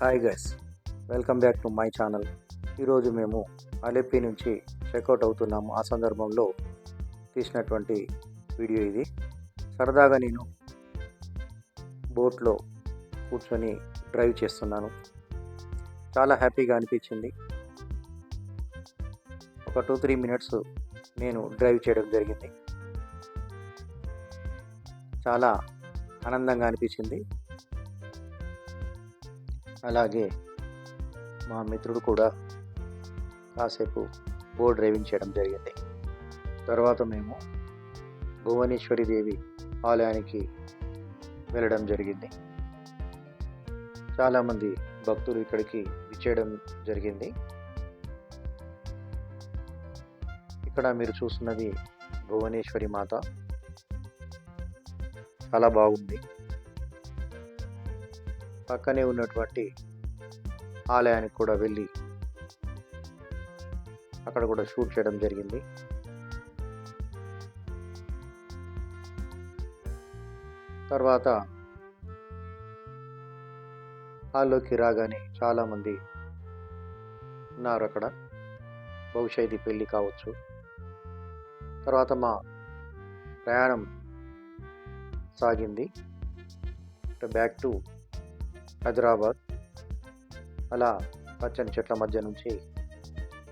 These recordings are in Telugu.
Hi guys welcome back to my channel ఈరోజు మేము అలెప్పి నుంచి చెక్అవుట్ అవుతున్నాము ఆ సందర్భంలో తీసినటువంటి వీడియో ఇది. సరదాగా నేను బోట్లో కూర్చొని డ్రైవ్ చేస్తున్నాను. చాలా హ్యాపీగా అనిపించింది. ఒక టూ త్రీ మినిట్స్ నేను డ్రైవ్ చేయడం జరిగింది. చాలా ఆనందంగా అనిపించింది. అలాగే మా మిత్రుడు కూడా కాసేపు బోట్ డ్రైవింగ్ చేయడం జరిగింది. తర్వాత మేము భువనేశ్వరి దేవి ఆలయానికి వెళ్ళడం జరిగింది. చాలామంది భక్తులు ఇక్కడికి విచ్చేయడం జరిగింది. ఇక్కడ మీరు చూస్తున్నది భువనేశ్వరి మాత. చాలా బాగుంది. పక్కనే ఉన్నటువంటి ఆలయానికి కూడా వెళ్ళి అక్కడ కూడా షూట్ చేయడం జరిగింది. తర్వాత హాల్లోకి రాగానే చాలామంది ఉన్నారు అక్కడ. బహుశా ఇది పెళ్ళి కావచ్చు. తర్వాత మా ప్రయాణం సాగింది. Back to Hyderabad. అలా పచ్చని చెట్ల మధ్య నుంచి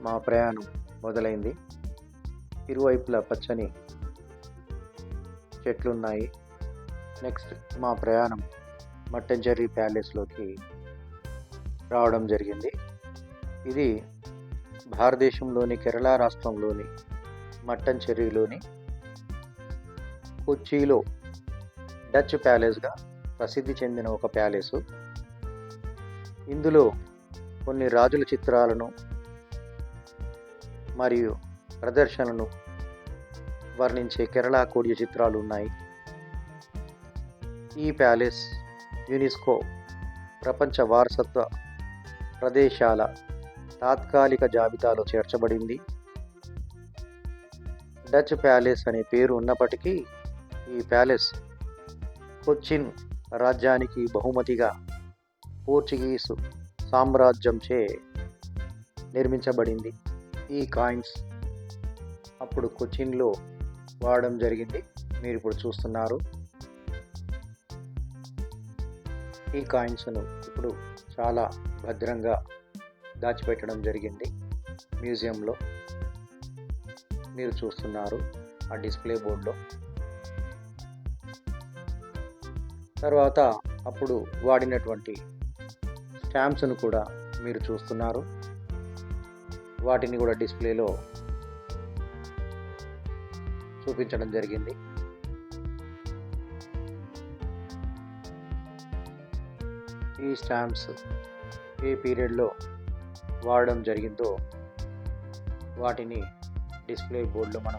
మా ప్రయాణం మొదలైంది. ఇరువైపులా పచ్చని చెట్లున్నాయి. నెక్స్ట్ మా ప్రయాణం మట్టంచెర్రీ ప్యాలెస్లోకి రావడం జరిగింది. ఇది భారతదేశంలోని కేరళ రాష్ట్రంలోని మట్టంచెర్రీలోని కొచ్చిలో డచ్ ప్యాలెస్గా ప్రసిద్ధి చెందిన ఒక ప్యాలెసు. ఇందులో కొన్ని రాజుల చిత్రాలను మరియు ప్రదర్శనలను వర్ణించే కేరళ కోడియ చిత్రాలు ఉన్నాయి. ఈ ప్యాలెస్ యునెస్కో ప్రపంచ వారసత్వ ప్రదేశాల తాత్కాలిక జాబితాలో చేర్చబడింది. డచ్ ప్యాలెస్ అనే పేరు ఉన్నప్పటికీ ఈ ప్యాలెస్ కొచ్చిన్ రాజ్యానికి బహుమతిగా పోర్చుగీసు సామ్రాజ్యంచే నిర్మించబడింది. ఈ కాయిన్స్ అప్పుడు కొచ్చిన్లో వాడడం జరిగింది. మీరు ఇప్పుడు చూస్తున్నారు. ఈ కాయిన్స్ను ఇప్పుడు చాలా భద్రంగా దాచిపెట్టడం జరిగింది మ్యూజియంలో. మీరు చూస్తున్నారు ఆ డిస్ప్లే బోర్డులో. తర్వాత అప్పుడు వాడినటువంటి స్టాంప్స్ను కూడా మీరు చూస్తున్నారు. వాటిని కూడా డిస్ప్లేలో చూపించడం జరిగింది. ఈ స్టాంప్స్ ఏ పీరియడ్లో వాడడం జరిగిందో వాటిని డిస్ప్లే బోర్డులో మనం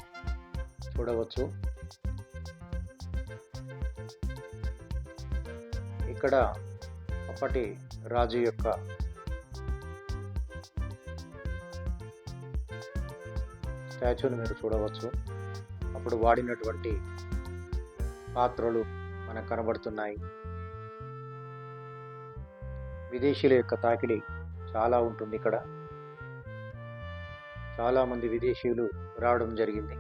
చూడవచ్చు. ఇక్కడ అప్పటి రాజు యొక్క స్టాచ్యూని మీరు చూడవచ్చు. అప్పుడు వాడినటువంటి పాత్రలు మనకు కనబడుతున్నాయి. విదేశీయుల యొక్క తాకిడి చాలా ఉంటుంది ఇక్కడ. చాలామంది విదేశీయులు రావడం జరిగింది.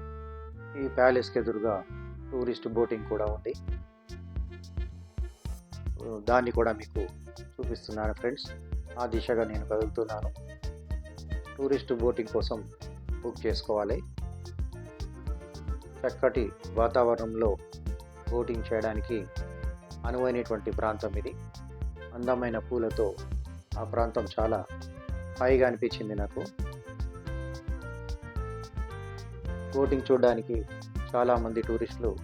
ఈ ప్యాలెస్కి ఎదురుగా టూరిస్ట్ బోటింగ్ కూడా ఉంది. దాన్ని కూడా మీకు చూపిస్తున్నాను ఫ్రెండ్స్. ఆ దిశగా నేను కదులుతున్నాను. టూరిస్ట్ బోటింగ్ కోసం బుక్ చేసుకోవాలి. చక్కటి వాతావరణంలో బోటింగ్ చేయడానికి అనువైనటువంటి ప్రాంతం ఇది. అందమైన పూలతో ఆ ప్రాంతం చాలా హాయిగా అనిపించింది నాకు. బోటింగ్ చూడడానికి చాలామంది టూరిస్టులు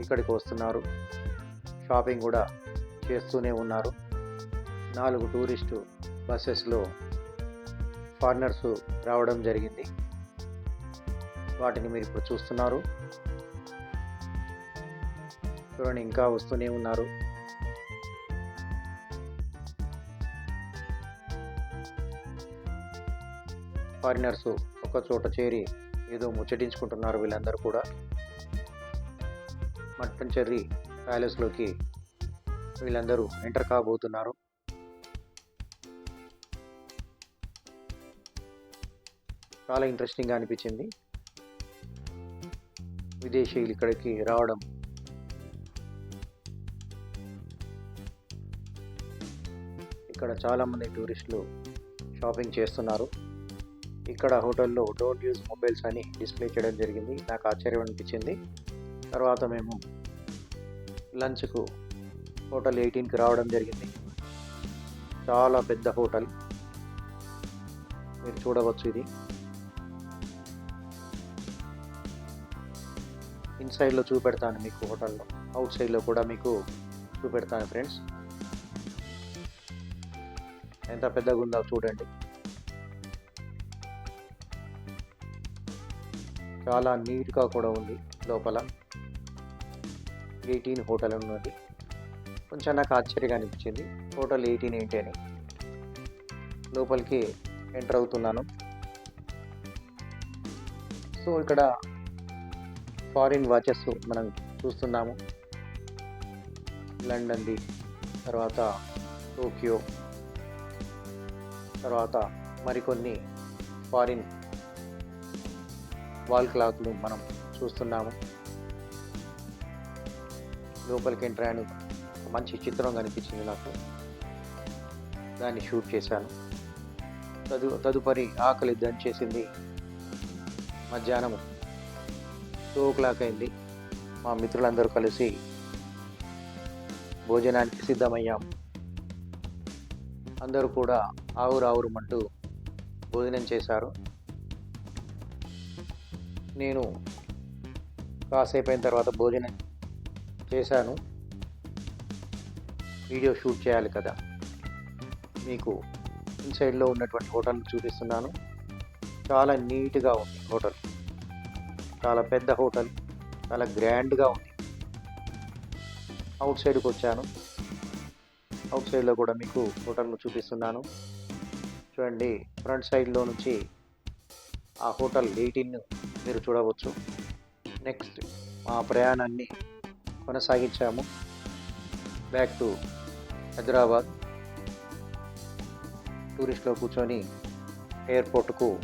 ఇక్కడికి వస్తున్నారు. షాపింగ్ కూడా చేస్తూనే ఉన్నారు. నాలుగు టూరిస్టు బస్సెస్లో ఫారినర్స్ రావడం జరిగింది. వాటిని మీరు ఇప్పుడు చూస్తున్నారు. చూడండి ఇంకా వస్తూనే ఉన్నారు. ఫారినర్స్ ఒక చోట చేరి ఏదో ముచ్చటించుకుంటున్నారు వీళ్ళందరూ కూడా. మట్టంచెర్రి ప్యాలెస్లోకి వీళ్ళందరూ ఎంటర్ కాబోతున్నారు. చాలా ఇంట్రెస్టింగ్గా అనిపించింది. విదేశీయులు ఇక్కడికి రావడం. ఇక్కడ చాలామంది టూరిస్టులు షాపింగ్ చేస్తున్నారు. ఇక్కడ హోటల్లో డోంట్ యూజ్ మొబైల్స్ అని డిస్ప్లే చేయడం జరిగింది. నాకు ఆశ్చర్యం అనిపించింది. తర్వాత మేము లంచ్కు హోటల్ ఎయిటీన్కి రావడం జరిగింది. చాలా పెద్ద హోటల్. మీరు చూడవచ్చు ఇది. ఇన్సైడ్లో చూపెడతాను మీకు హోటల్లో. అవుట్ సైడ్లో కూడా మీకు చూపెడతాను ఫ్రెండ్స్. ఎంత పెద్దగా ఉందో చూడండి. చాలా నీట్గా కూడా ఉంది లోపల. ఎయిటీన్ హోటల్ ఉన్నది. కొంచెం నాకు ఆశ్చర్యంగా అనిపించింది. హోటల్ ఎయిటీన్ ఏంటి అని. లోపలికి ఎంటర్ అవుతున్నాను. సో ఇక్కడ ఫారిన్ వాచెస్ మనం చూస్తున్నాము. లండన్ది తర్వాత టోక్యో తర్వాత మరికొన్ని ఫారిన్ వాల్ క్లాక్లు మనం చూస్తున్నాము. లోపలికి ఎంటర్ అయ్యాను. మంచి చిత్రం కనిపించింది నాకు. దాన్ని షూట్ చేశాను. తదు తదుపరి ఆకలి దంచేసింది మధ్యాహ్నం టూ ఓ క్లాక్ అయింది. మా మిత్రులందరూ కలిసి భోజనానికి సిద్ధమయ్యాం. అందరూ కూడా ఆవురు ఆవురుమంటూ భోజనం చేశారు. నేను కాసేపు అయిన తర్వాత భోజనం చేశాను. వీడియో షూట్ చేయాలి కదా. మీకు ఇన్సైడ్లో ఉన్నటువంటి హోటల్ చూపిస్తున్నాను. చాలా నీట్గా ఉంది హోటల్. చాలా పెద్ద హోటల్. చాలా గ్రాండ్గా ఉంది. అవుట్ సైడ్కి వచ్చాను. అవుట్ సైడ్లో కూడా మీకు హోటల్ను చూపిస్తున్నాను. చూడండి ఫ్రంట్ సైడ్లో నుంచి ఆ హోటల్ ఎయిటీన్ మీరు చూడవచ్చు. నెక్స్ట్ మా ప్రయాణాన్ని కొనసాగించాము. బ్యాక్ టు హైదరాబాద్ టూరిస్ట్లో కూర్చొని ఎయిర్పోర్ట్కు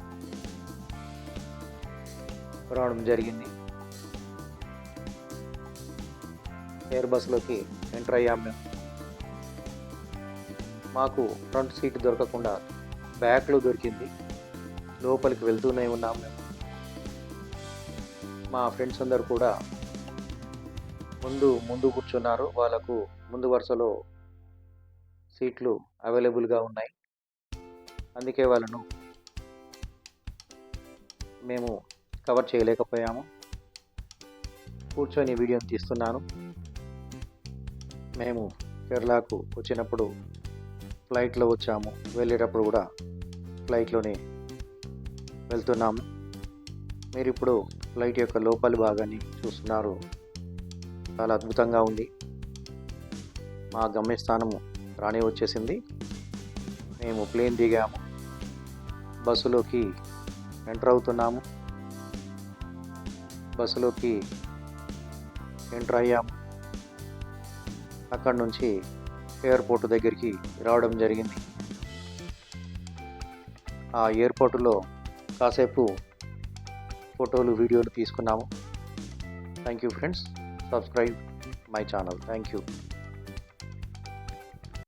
రావడం జరిగింది. ఎయిర్ బస్లోకి ఎంటర్ అయ్యాం మేము. మాకు ఫ్రంట్ సీట్ దొరకకుండా బ్యాక్లో దొరికింది. లోపలికి వెళ్తూనే ఉన్నాం మేము. మా ఫ్రెండ్స్ అందరు కూడా ముందు ముందు కూర్చున్నారు. వాళ్ళకు ముందు వరుసలో సీట్లు అవైలబుల్గా ఉన్నాయి. అందుకే వాళ్ళను మేము కవర్ చేయలేకపోయాము. కూర్చొని వీడియోని తీస్తున్నాను. మేము కేరళకు వచ్చినప్పుడు ఫ్లైట్లో వచ్చాము. వెళ్ళేటప్పుడు కూడా ఫ్లైట్లోనే వెళ్తున్నాము. మీరు ఇప్పుడు ఫ్లైట్ యొక్క లోపలి భాగాన్ని చూస్తున్నారు. చాలా అద్భుతంగా ఉంది. మా గమ్యస్థానము రాణి వచ్చేసింది. మేము ప్లేన్ దిగాము. బస్సులోకి ఎంటర్ అవుతున్నాము. బస్సులోకి ఎంటర్ అయ్యాము. అక్కడి నుంచి ఎయిర్పోర్ట్ దగ్గరికి రావడం జరిగింది. ఆ ఎయిర్పోర్టులో కాసేపు ఫోటోలు వీడియోలు తీసుకున్నాము. Thank you friends subscribe my channel thank you